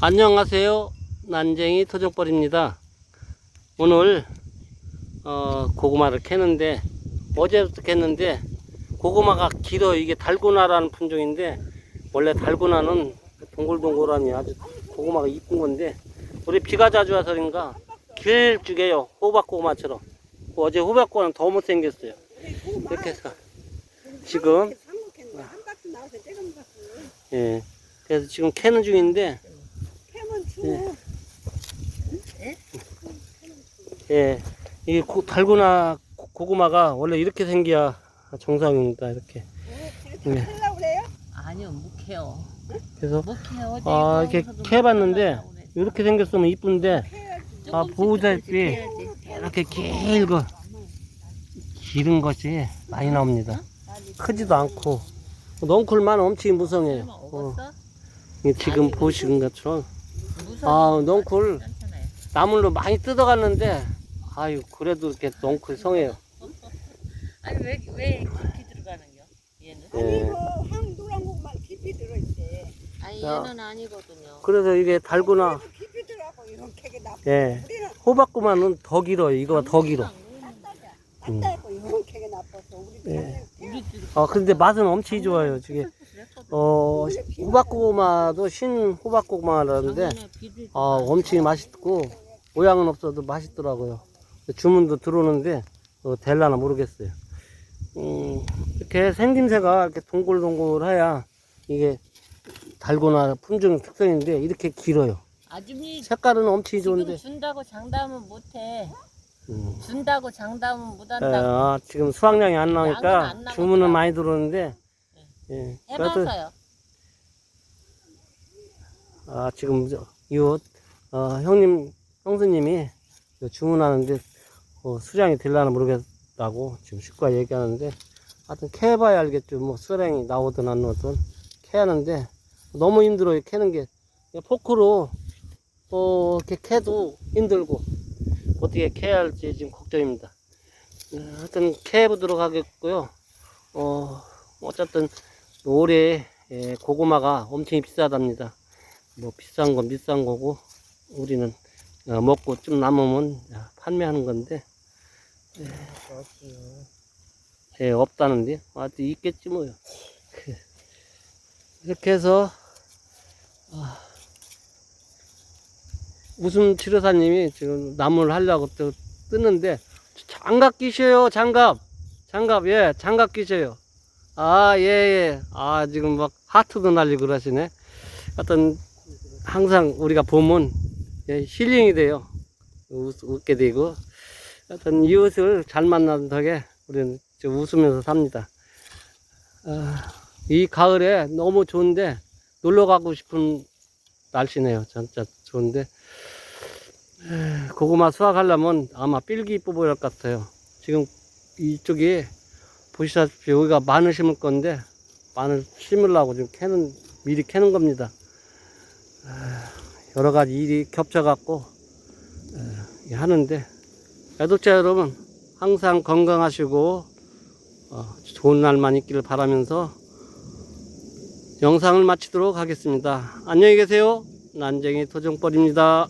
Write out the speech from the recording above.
안녕하세요. 난쟁이 토종벌입니다. 오늘 어, 고구마를 캐는데 어제부터 캤는데 고구마가 길어. 이게 달고나라는 품종인데 원래 달고나는 동글동글하니 아주 고구마가 이쁜 건데 우리 비가 자주 와서 그런가 길쭉해요. 호박고구마처럼. 어제 호박고구마는 더 못생겼어요. 이렇게 해서 지금 예. 그래서 지금 캐는 중인데 캐면 추워 예. 예, 이게 고, 달고나 고- 고구마가 원래 이렇게 생겨야 정상입니다. 이렇게. 네. 아니요, 묵해요. 그래서 묵해요. 아, 이렇게 캐봤는데 이렇게 생겼으면 이쁜데 아, 보호자 잎이 이렇게 길고 기른 것이 많이 나옵니다. 크지도 않고 넝쿨만 엄청 무성해요. 어, 지금 보시는 것처럼. 아, 넝쿨. 나물로 많이 뜯어갔는데 아유 그래도 이렇게 넝쿨 성해요. 아니 왜 왜 깊이 들어가는겨? 얘는? 아니 예. 이거 황노란 고구마 깊이 들어있대 아니 야. 얘는 아니거든요. 그래서 이게 달고나 그래도 깊이 들어가고 이렇게 나빠 예. 우리는 호박고마는 더 길어요. 이거 더 길어. 음. 나빠서 우리 예. 우리 집아 근데 맛은 엄청 좋아요. 저게 어 호박고구마도 신 호박고구마라는데 작년에 비를 아 엄청 맛있고 모양은 없어도 맛있더라고요. 주문도 들어오는데 어, 될라나 모르겠어요. 음, 이렇게 생김새가 이렇게 동글동글해야 이게 달고나 품종 특성인데 이렇게 길어요. 아줌이 색깔은 엄청 좋은데. 준다고 장담은 못해. 음. 준다고 장담은 예, 못한다고. 아, 지금 수확량이 안 나오니까 안. 주문은 많이 들어오는데 예. 그래도 해봐서요. 아, 지금 저, 이 옷, 어, 형님, 형수님이 주문하는데, 어, 수량이 될라나 모르겠다고 지금 식구가 얘기하는데, 하여튼 캐봐야 알겠죠. 뭐 수량이 나오든 안 나오든 캐하는데, 너무 힘들어요. 캐는 게. 포크로, 어, 이렇게 캐도 힘들고, 어떻게 캐야 할지 지금 걱정입니다. 네, 하여튼 캐보도록 하겠고요. 어, 어쨌든 올해 예, 고구마가 엄청 비싸답니다. 뭐 비싼 건 비싼 거고 우리는 어, 먹고 좀 남으면 어, 판매하는 건데 예, 예, 없다는데 아직 있겠지 뭐요. 그, 이렇게 해서 아, 웃음 치료사님이 지금 나무를 하려고 또 뜨는데 장갑 끼셔요 장갑 장갑 예 장갑 끼셔요 아예예아 지금 막 하트도 날리고 그러시네 하여튼 항상 우리가 보면 예, 힐링이 돼요. 웃, 웃게 되고. 하여튼 이웃을 잘 만난 덕에 우리는 좀 웃으면서 삽니다. 아, 이 가을에 너무 좋은데 놀러 가고 싶은 날씨네요. 진짜 좋은데. 에, 고구마 수확하려면 아마 삘기 뽑아야 할 것 같아요. 지금 이쪽에 보시다시피 여기가 마늘 심을 건데 마늘 심으려고 지금 캐는 미리 캐는 겁니다. 여러 가지 일이 겹쳐갖고 에, 하는데 애독자 여러분 항상 건강하시고 어, 좋은 날만 있기를 바라면서 영상을 마치도록 하겠습니다. 안녕히 계세요. 난쟁이 토종벌입니다.